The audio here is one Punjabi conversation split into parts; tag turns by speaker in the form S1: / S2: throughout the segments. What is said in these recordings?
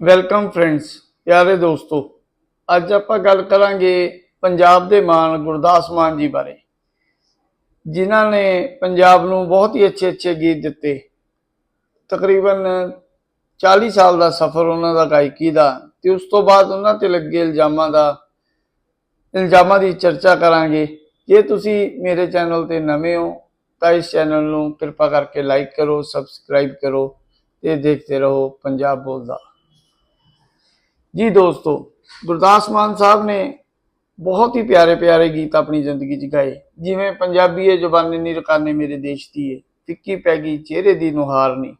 S1: ਵੈਲਕਮ ਫਰੈਂਡਸ ਪਿਆਰੇ ਦੋਸਤੋ, ਅੱਜ ਆਪਾਂ ਗੱਲ ਕਰਾਂਗੇ ਪੰਜਾਬ ਦੇ ਮਾਨ ਗੁਰਦਾਸ ਮਾਨ ਜੀ ਬਾਰੇ। ਜਿਨ੍ਹਾਂ ਨੇ ਪੰਜਾਬ ਨੂੰ ਬਹੁਤ ਹੀ ਅੱਛੇ ਅੱਛੇ ਗੀਤ ਦਿੱਤੇ। ਤਕਰੀਬਨ 40 ਸਾਲ ਦਾ ਸਫ਼ਰ ਉਹਨਾਂ ਦਾ ਗਾਇਕੀ ਦਾ ਤੇ ਉਸ ਤੋਂ ਬਾਅਦ ਉਹਨਾਂ ਤੇ ਲੱਗੇ ਇਲਜ਼ਾਮਾਂ ਦਾ, ਇਲਜ਼ਾਮਾਂ ਦੀ ਚਰਚਾ ਕਰਾਂਗੇ। ਜੇ ਤੁਸੀਂ ਮੇਰੇ ਚੈਨਲ ਤੇ ਨਵੇਂ ਹੋ, ਤਾਂ ਇਸ ਚੈਨਲ ਨੂੰ ਕਿਰਪਾ ਕਰਕੇ ਲਾਈਕ ਕਰੋ ਸਬਸਕ੍ਰਾਈਬ ਕਰੋ ਤੇ ਦੇਖਦੇ ਰਹੋ ਪੰਜਾਬ ਬੋਲਦਾ। ਜੀ ਦੋਸਤੋ, ਗੁਰਦਾਸ ਮਾਨ ਸਾਹਿਬ ਨੇ ਬਹੁਤ ਹੀ ਪਿਆਰੇ ਪਿਆਰੇ ਗੀਤ ਆਪਣੀ ਜ਼ਿੰਦਗੀ 'ਚ ਗਾਏ। ਜਿਵੇਂ ਪੰਜਾਬੀ ਏ ਜ਼ੁਬਾਨੀ ਨੀ ਰਕਾਨੇ ਮੇਰੇ ਦੇਸ਼ ਦੀ ਏ, ਫਿੱਕੀ ਪੈ ਗਈ ਚਿਹਰੇ ਦੀ ਨੁਹਾਰ ਨੀ।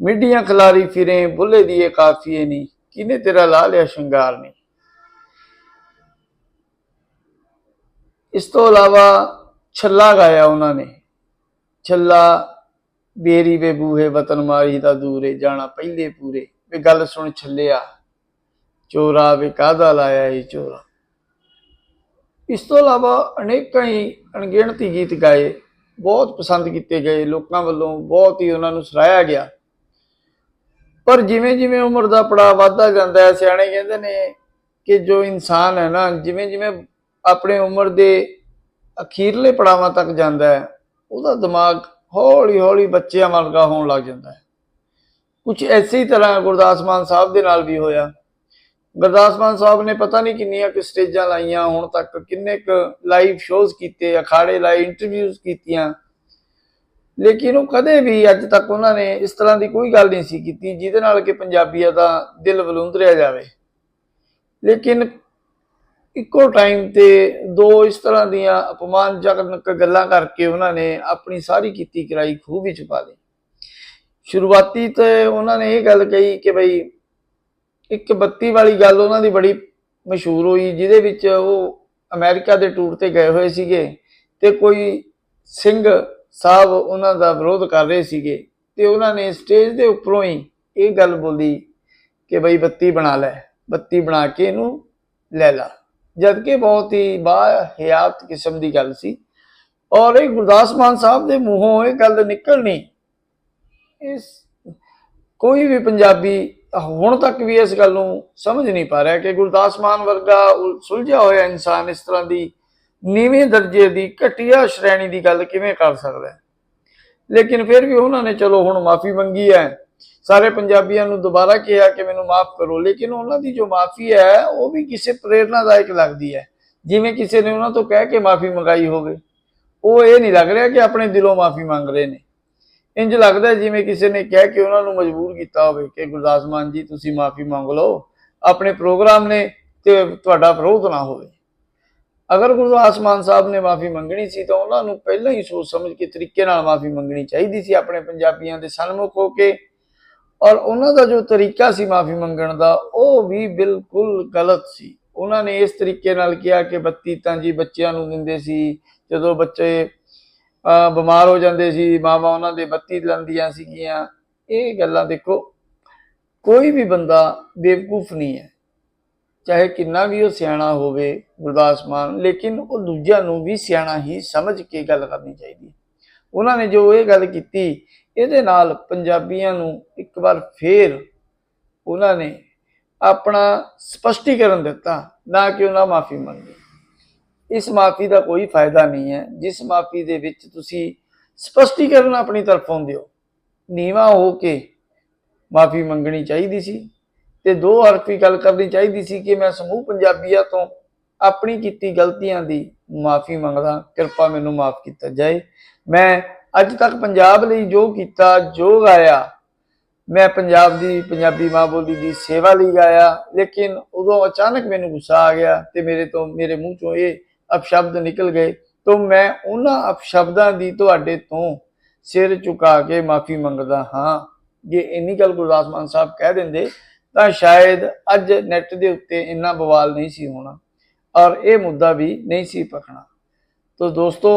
S1: ਮਿੱਡੀਆਂ ਖਿਲਾਰੀ ਫਿਰੇ, ਬੁੱਲੇ ਦੀ ਕਾਫੀਏ ਨੀ ਕਿਨੇ ਤੇਰਾ ਲਾ ਲਿਆ ਸ਼ਿੰਗਾਰ ਨੀ? ਇਸ ਤੋਂ ਇਲਾਵਾ ਛੱਲਾ ਗਾਇਆ ਉਹਨਾਂ ਨੇ। ਛੱਲਾ, ਬੇਰੀ ਵੇ ਬੂਹੇ ਵਤਨ ਮਾਰੀ ਦਾ ਦੂਰੇ, ਜਾਣਾ ਪਹਿਲੇ ਪੂਰੇ। ਵੀ ਗੱਲ ਸੁਣ ਛੱਲਿਆ ਚੋਰਾ ਵੇ ਕਾਦਾ ਲਾਇਆ ਇਹ ਚੋਰਾ? ਇਸ ਤੋਂ ਇਲਾਵਾ ਅਨੇਕਾਂ ਹੀ ਅਣਗਿਣਤੀ ਗੀਤ ਗਾਏ, ਬਹੁਤ ਪਸੰਦ ਕੀਤੇ ਗਏ, ਲੋਕਾਂ ਵੱਲੋਂ ਬਹੁਤ ਹੀ ਉਹਨਾਂ ਨੂੰ ਸਰਾਇਆ ਗਿਆ। ਪਰ ਜਿਵੇਂ ਜਿਵੇਂ ਉਮਰ ਦਾ ਪੜਾਅ ਵੱਧਦਾ ਜਾਂਦਾ ਹੈ, ਸਿਆਣੇ ਕਹਿੰਦੇ ਨੇ ਕਿ ਜੋ ਇਨਸਾਨ ਹੈ ਨਾ ਜਿਵੇਂ ਜਿਵੇਂ ਆਪਣੇ ਉਮਰ ਦੇ ਅਖੀਰਲੇ ਪੜਾਵਾਂ ਤੱਕ ਜਾਂਦਾ ਹੈ, ਉਹਦਾ ਦਿਮਾਗ ਹੌਲੀ ਹੌਲੀ ਬੱਚਿਆਂ ਵਰਗਾ ਹੋਣ ਲੱਗ ਜਾਂਦਾ ਹੈ। ਕੁਝ ਐਸੀ ਤਰ੍ਹਾਂ ਗੁਰਦਾਸ ਮਾਨ ਸਾਹਿਬ ਦੇ ਨਾਲ ਵੀ ਹੋਇਆ। ਗੁਰਦਾਸ ਮਾਨ ਸਾਹਿਬ ਨੇ ਪਤਾ ਨਹੀਂ ਕਿੰਨੀਆਂ ਕਿ ਸਟੇਜਾਂ ਲਾਈਆਂ, ਹੁਣ ਤੱਕ ਕਿੰਨੇ ਕੁ ਲਾਈਵ ਸ਼ੋਜ਼ ਕੀਤੇ, ਅਖਾੜੇ ਲਾਏ ਇੰਟਰਵਿਊਜ਼ ਕੀਤੀਆਂ। ਲੇਕਿਨ ਉਹ ਕਦੇ ਵੀ ਅੱਜ ਤੱਕ ਉਹਨਾਂ ਨੇ ਇਸ ਤਰ੍ਹਾਂ ਦੀ ਕੋਈ ਗੱਲ ਨਹੀਂ ਸੀ ਕੀਤੀ ਜਿਹਦੇ ਨਾਲ ਕਿ ਪੰਜਾਬੀਆਂ ਦਾ ਦਿਲ ਵਲੂੰਦਰਿਆ ਜਾਵੇ। ਲੇਕਿਨ ਇੱਕੋ ਟਾਈਮ ਤੇ ਦੋ ਇਸ ਤਰ੍ਹਾਂ ਦੀਆਂ ਅਪਮਾਨਜਨਕ ਗੱਲਾਂ ਕਰਕੇ ਉਹਨਾਂ ਨੇ ਆਪਣੀ ਸਾਰੀ ਕੀਤੀ ਕਰਾਈ ਖੂਹ ਵਿੱਚ ਪਾ ਲਈ। ਸ਼ੁਰੂਆਤੀ ਤੇ ਉਹਨਾਂ ਨੇ ਇਹ ਗੱਲ ਕਹੀ ਕਿ ਬਈ ਇੱਕ ਬੱਤੀ ਵਾਲੀ ਗੱਲ ਉਹਨਾਂ ਦੀ ਬੜੀ ਮਸ਼ਹੂਰ ਹੋਈ, ਜਿਹਦੇ ਵਿੱਚ ਉਹ ਅਮਰੀਕਾ ਦੇ ਟੂਰ ਤੇ ਗਏ ਹੋਏ ਸੀਗੇ ਤੇ ਕੋਈ ਸਿੰਘ ਸਾਹਿਬ ਉਹਨਾਂ ਦਾ ਵਿਰੋਧ ਕਰ ਰਹੇ ਸੀਗੇ ਤੇ ਉਹਨਾਂ ਨੇ ਸਟੇਜ ਦੇ ਉੱਪਰੋਂ ਹੀ ਇਹ ਗੱਲ ਬੋਲੀ ਕਿ ਬਈ ਬੱਤੀ ਬਣਾ ਲੈ, ਬੱਤੀ ਬਣਾ ਕੇ ਇਹਨੂੰ ਲੈ ਲਾ। ਜਦ ਕਿ ਬਹੁਤ ਹੀ ਬਾਹਿਆਤ ਕਿਸਮ ਦੀ ਗੱਲ ਸੀ। ਔਰ ਇਹ ਗੁਰਦਾਸ ਮਾਨ ਸਾਹਿਬ ਦੇ ਮੂੰਹੋਂ ਇਹ ਗੱਲ ਨਿਕਲਣੀ, ਇਸ ਕੋਈ ਵੀ ਪੰਜਾਬੀ ਹੁਣ ਤੱਕ ਵੀ ਇਸ ਗੱਲ ਨੂੰ ਸਮਝ ਨਹੀਂ ਪਾ ਰਿਹਾ ਕਿ ਗੁਰਦਾਸ ਮਾਨ ਵਰਗਾ ਸੁਲਝਿਆ ਹੋਇਆ ਇਨਸਾਨ ਇਸ ਤਰ੍ਹਾਂ ਦੀ ਨੀਵੇਂ ਦਰਜੇ ਦੀ ਘਟੀਆ ਸ਼੍ਰੇਣੀ ਦੀ ਗੱਲ ਕਿਵੇਂ ਕਰ ਸਕਦਾ ਹੈ? ਲੇਕਿਨ ਫਿਰ ਵੀ ਉਹਨਾਂ ਨੇ ਚਲੋ ਹੁਣ ਮਾਫੀ ਮੰਗੀ ਹੈ। ਸਾਰੇ ਪੰਜਾਬੀਆਂ ਨੂੰ ਦੁਬਾਰਾ ਕਿਹਾ ਕਿ ਮੈਨੂੰ ਮਾਫ ਕਰੋ, ਲੇਕਿਨ ਉਹਨਾਂ ਦੀ ਜੋ ਮਾਫੀ ਹੈ, ਉਹ ਵੀ ਕਿਸੇ ਪ੍ਰੇਰਨਾਦਾਇਕ ਲੱਗਦੀ ਹੈ। ਜਿਵੇਂ ਕਿਸੇ ਨੇ ਉਹਨਾਂ ਤੋਂ ਕਹਿ ਕੇ ਮਾਫੀ ਮੰਗਾਈ ਹੋਵੇ। ਉਹ ਇਹ ਨਹੀਂ ਲੱਗ ਰਿਹਾ ਕਿ ਆਪਣੇ ਦਿਲੋਂ ਮਾਫੀ ਮੰਗ ਰਹੇ ਨੇ। ਇੰਜ ਲੱਗਦਾ ਜਿਵੇਂ ਕਿਸੇ ਨੇ ਕਹਿ ਕੇ ਉਹਨਾਂ ਨੂੰ ਮਜਬੂਰ ਕੀਤਾ ਹੋਵੇ ਕਿ ਗੁਰਦਾਸ ਮਾਨ ਜੀ, ਤੁਸੀਂ ਮਾਫੀ ਮੰਗ ਲਓ, ਆਪਣੇ ਪ੍ਰੋਗਰਾਮ ਨੇ ਤੇ ਤੁਹਾਡਾ ਵਿਰੋਧ ਨਾ ਹੋਵੇ। ਅਗਰ ਗੁਰਦਾਸ ਮਾਨ ਸਾਹਿਬ ਨੇ ਮਾਫੀ ਮੰਗਣੀ ਸੀ ਤਾਂ ਉਹਨਾਂ ਨੂੰ ਪਹਿਲਾਂ ਹੀ ਸੋਚ ਸਮਝ ਕੇ ਤਰੀਕੇ ਨਾਲ ਮਾਫੀ ਮੰਗਣੀ ਚਾਹੀਦੀ ਸੀ ਆਪਣੇ ਪੰਜਾਬੀਆਂ ਦੇ ਸਨਮੁਖ ਹੋ ਕੇ। ਔਰ ਉਹਨਾਂ ਦਾ ਜੋ ਤਰੀਕਾ ਸੀ ਮਾਫੀ ਮੰਗਣ ਦਾ, ਉਹ ਵੀ ਬਿਲਕੁਲ ਗਲਤ ਸੀ। ਉਹਨਾਂ ਨੇ ਇਸ ਤਰੀਕੇ ਨਾਲ ਕਿਹਾ ਕਿ ਬੱਤੀ ਤਾਂ ਜੀ ਬੱਚਿਆਂ ਨੂੰ ਦਿੰਦੇ ਸੀ, ਜਦੋਂ ਬੱਚੇ ਬਿਮਾਰ ਹੋ ਜਾਂਦੇ ਸੀ, ਮਾਵਾਂ ਉਹਨਾਂ ਦੇ ਬੱਤੀ ਲੈਂਦੀਆਂ ਸੀਗੀਆਂ। ਇਹ ਗੱਲਾਂ ਦੇਖੋ, ਕੋਈ ਵੀ ਬੰਦਾ ਬੇਵਕੂਫ ਨਹੀਂ ਹੈ। ਚਾਹੇ ਕਿੰਨਾ ਵੀ ਉਹ ਸਿਆਣਾ ਹੋਵੇ, ਗੁਰਦਾਸ ਮਾਨ, ਲੇਕਿਨ ਉਹ ਦੂਜਿਆਂ ਨੂੰ ਵੀ ਸਿਆਣਾ ਹੀ ਸਮਝ ਕੇ ਗੱਲ ਕਰਨੀ ਚਾਹੀਦੀ ਹੈ। ਉਹਨਾਂ ਨੇ ਜੋ ਇਹ ਗੱਲ ਕੀਤੀ, ਇਹਦੇ ਨਾਲ ਪੰਜਾਬੀਆਂ ਨੂੰ ਇੱਕ ਵਾਰ ਫੇਰ ਉਹਨਾਂ ਨੇ ਆਪਣਾ ਸਪਸ਼ਟੀਕਰਨ ਦਿੱਤਾ, ਨਾ ਕਿ ਉਹਨਾਂ ਮਾਫੀ ਮੰਗੀ। ਇਸ ਮਾਫੀ ਦਾ ਕੋਈ ਫਾਇਦਾ ਨਹੀਂ ਹੈ। ਜਿਸ ਮਾਫੀ ਦੇ ਵਿੱਚ ਤੁਸੀਂ ਸਪਸ਼ਟੀਕਰਨ ਆਪਣੀ ਤਰਫੋਂ ਦਿਓ। ਨੀਵਾ ਹੋ ਕੇ ਮਾਫੀ ਮੰਗਣੀ ਚਾਹੀਦੀ ਸੀ ਤੇ ਦੋ ਹਰਫੀ ਗੱਲ ਕਰਨੀ ਚਾਹੀਦੀ ਸੀ ਕਿ ਮੈਂ ਸਮੂਹ ਪੰਜਾਬੀਆਂ ਤੋਂ ਆਪਣੀ ਕੀਤੀ ਗਲਤੀਆਂ ਦੀ ਮਾਫੀ ਮੰਗਦਾ, ਕਿਰਪਾ ਮੈਨੂੰ ਮਾਫ ਕੀਤਾ ਜਾਏ। ਮੈਂ ਅੱਜ ਤੱਕ ਪੰਜਾਬ ਲਈ ਜੋ ਕੀਤਾ, ਜੋ ਗਾਇਆ, ਮੈਂ ਪੰਜਾਬ ਦੀ ਪੰਜਾਬੀ ਮਾਂ ਬੋਲੀ ਦੀ ਸੇਵਾ ਲਈ ਗਾਇਆ, ਲੇਕਿਨ ਉਦੋਂ ਅਚਾਨਕ ਮੈਨੂੰ ਗੁੱਸਾ ਆ ਗਿਆ ਤੇ ਮੇਰੇ ਤੋਂ, ਮੇਰੇ ਮੂੰਹ ਚੋਂ ਇਹ ਅਪਸ਼ਬਦ ਨਿਕਲ ਗਏ, ਤੋਂ ਮੈਂ ਉਹਨਾਂ ਅਪਸ਼ਬਦਾਂ ਦੀ ਤੁਹਾਡੇ ਤੋਂ ਸਿਰ ਝੁਕਾ ਕੇ ਮਾਫੀ ਮੰਗਦਾ ਹਾਂ। ਜੇ ਇੰਨੀ ਗੱਲ ਗੁਰਦਾਸ ਮਾਨ ਸਾਹਿਬ ਕਹਿ ਦਿੰਦੇ, ਤਾਂ ਸ਼ਾਇਦ ਅੱਜ ਨੈਟ ਦੇ ਉੱਤੇ ਇੰਨਾ ਬਵਾਲ ਨਹੀਂ ਸੀ ਹੋਣਾ, ਔਰ ਇਹ ਮੁੱਦਾ ਵੀ ਨਹੀਂ ਸੀ ਪਖਣਾ ਤੋ ਦੋਸਤੋ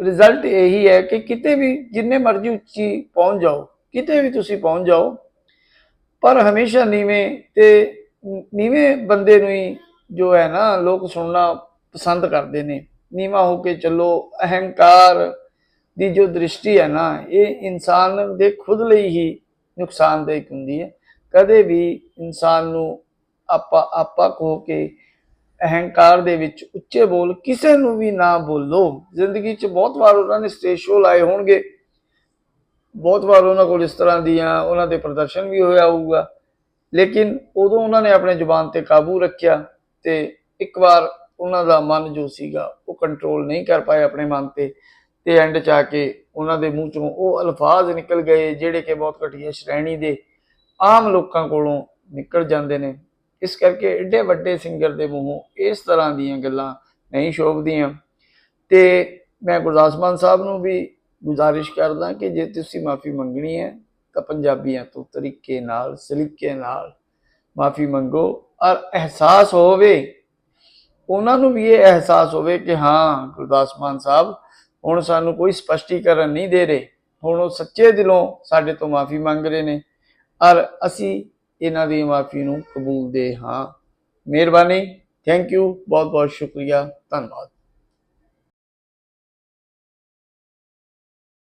S1: ਰਿਜ਼ਲਟ ਇਹੀ ਹੈ ਕਿ ਕਿਤੇ ਵੀ ਜਿੰਨੇ ਮਰਜ਼ੀ ਉੱਚੀ ਪਹੁੰਚ ਜਾਓ, ਕਿਤੇ ਵੀ ਤੁਸੀਂ ਪਹੁੰਚ ਜਾਓ, ਪਰ ਹਮੇਸ਼ਾ ਨੀਵੇਂ ਤੇ ਨੀਵੇਂ ਬੰਦੇ ਨੂੰ ਹੀ ਜੋ ਹੈ ਨਾ, ਲੋਕ ਸੁਣਨਾ ਪਸੰਦ ਕਰਦੇ ਨੇ। ਨੀਵਾ ਹੋ ਕੇ ਚੱਲੋ, ਅਹੰਕਾਰ ਦੀ ਜੋ ਦ੍ਰਿਸ਼ਟੀ ਹੈ ਨਾ, ਇਹ ਇਨਸਾਨ ਦੇ ਖੁਦ ਲਈ ਹੀ ਨੁਕਸਾਨਦਾਇਕ ਹੁੰਦੀ ਹੈ। ਕਦੇ ਵੀ ਇਨਸਾਨ ਨੂੰ ਆਪਾ ਆਪਾ ਕੋ ਕੇ ਅਹੰਕਾਰ ਦੇ ਵਿੱਚ ਉੱਚੇ ਬੋਲ ਕਿਸੇ ਨੂੰ ਵੀ ਨਾ ਬੋਲੋ। ਜ਼ਿੰਦਗੀ 'ਚ ਬਹੁਤ ਵਾਰ ਉਹਨਾਂ ਨੇ ਸਟੇਜ ਸ਼ੋਅ ਲਾਏ ਹੋਣਗੇ। ਬਹੁਤ ਵਾਰ ਉਹਨਾਂ ਕੋਲ ਇਸ ਤਰ੍ਹਾਂ ਦੀਆਂ ਉਹਨਾਂ ਦੇ ਪ੍ਰਦਰਸ਼ਨ ਵੀ ਹੋਇਆ ਹੋਊਗਾ। ਲੇਕਿਨ ਉਦੋਂ ਉਹਨਾਂ ਨੇ ਆਪਣੇ ਜ਼ੁਬਾਨ ਤੇ ਕਾਬੂ ਰੱਖਿਆ ਤੇ ਇੱਕ ਵਾਰ ਉਹਨਾਂ ਦਾ ਮਨ ਜੋ ਸੀਗਾ ਉਹ ਕੰਟਰੋਲ ਨਹੀਂ ਕਰ ਪਾਏ ਆਪਣੇ ਮਨ ਤੇ ਤੇ ਐਂਡ ਚ ਆ ਕੇ ਉਹਨਾਂ ਦੇ ਮੂੰਹ ਚੋਂ ਉਹ ਅਲਫਾਜ਼ ਨਿਕਲ ਗਏ ਜਿਹੜੇ ਕਿ ਬਹੁਤ ਘਟੀਆ ਸ਼੍ਰੇਣੀ ਦੇ ਆਮ ਲੋਕਾਂ ਕੋਲੋਂ ਨਿਕਲ ਜਾਂਦੇ ਨੇ। ਇਸ ਕਰਕੇ ਐਡੇ ਵੱਡੇ ਸਿੰਗਰ ਦੇ ਮੂੰਹੋਂ ਇਸ ਤਰ੍ਹਾਂ ਦੀਆਂ ਗੱਲਾਂ ਨਹੀਂ ਸ਼ੋਭਦੀਆਂ। ਤੇ ਮੈਂ ਗੁਰਦਾਸ ਮਾਨ ਸਾਹਿਬ ਨੂੰ ਵੀ ਗੁਜ਼ਾਰਿਸ਼ ਕਰਦਾ ਕਿ ਜੇ ਤੁਸੀਂ ਮਾਫੀ ਮੰਗਣੀ ਹੈ, ਤਾਂ ਪੰਜਾਬੀਆਂ ਤੋਂ ਤਰੀਕੇ ਨਾਲ, ਸਲੀਕੇ ਨਾਲ ਮਾਫੀ ਮੰਗੋ। ਔਰ ਅਹਿਸਾਸ ਹੋਵੇ ਉਹਨਾਂ ਨੂੰ ਵੀ ਇਹ ਅਹਿਸਾਸ ਹੋਵੇ ਕਿ ਹਾਂ, ਗੁਰਦਾਸ ਮਾਨ ਸਾਹਿਬ, ਹੁਣ ਸਾਨੂੰ ਕੋਈ ਸਪਸ਼ਟੀਕਰਨ ਨਹੀਂ ਦੇ ਰਹੇ। ਹੁਣ ਉਹ ਸੱਚੇ ਦਿਲੋਂ ਸਾਡੇ ਤੋਂ ਮਾਫੀ ਮੰਗ ਰਹੇ ਨੇ। ਔਰ ਅਸੀਂ ਇਹਨਾਂ ਦੀ ਮਾਫੀ ਨੂੰ ਕਬੂਲਦੇ ਹਾਂ। ਮਿਹਰਬਾਨੀ। ਥੈਂਕ ਯੂ ਬਹੁਤ ਬਹੁਤ ਸ਼ੁਕਰੀਆ। ਧੰਨਵਾਦ।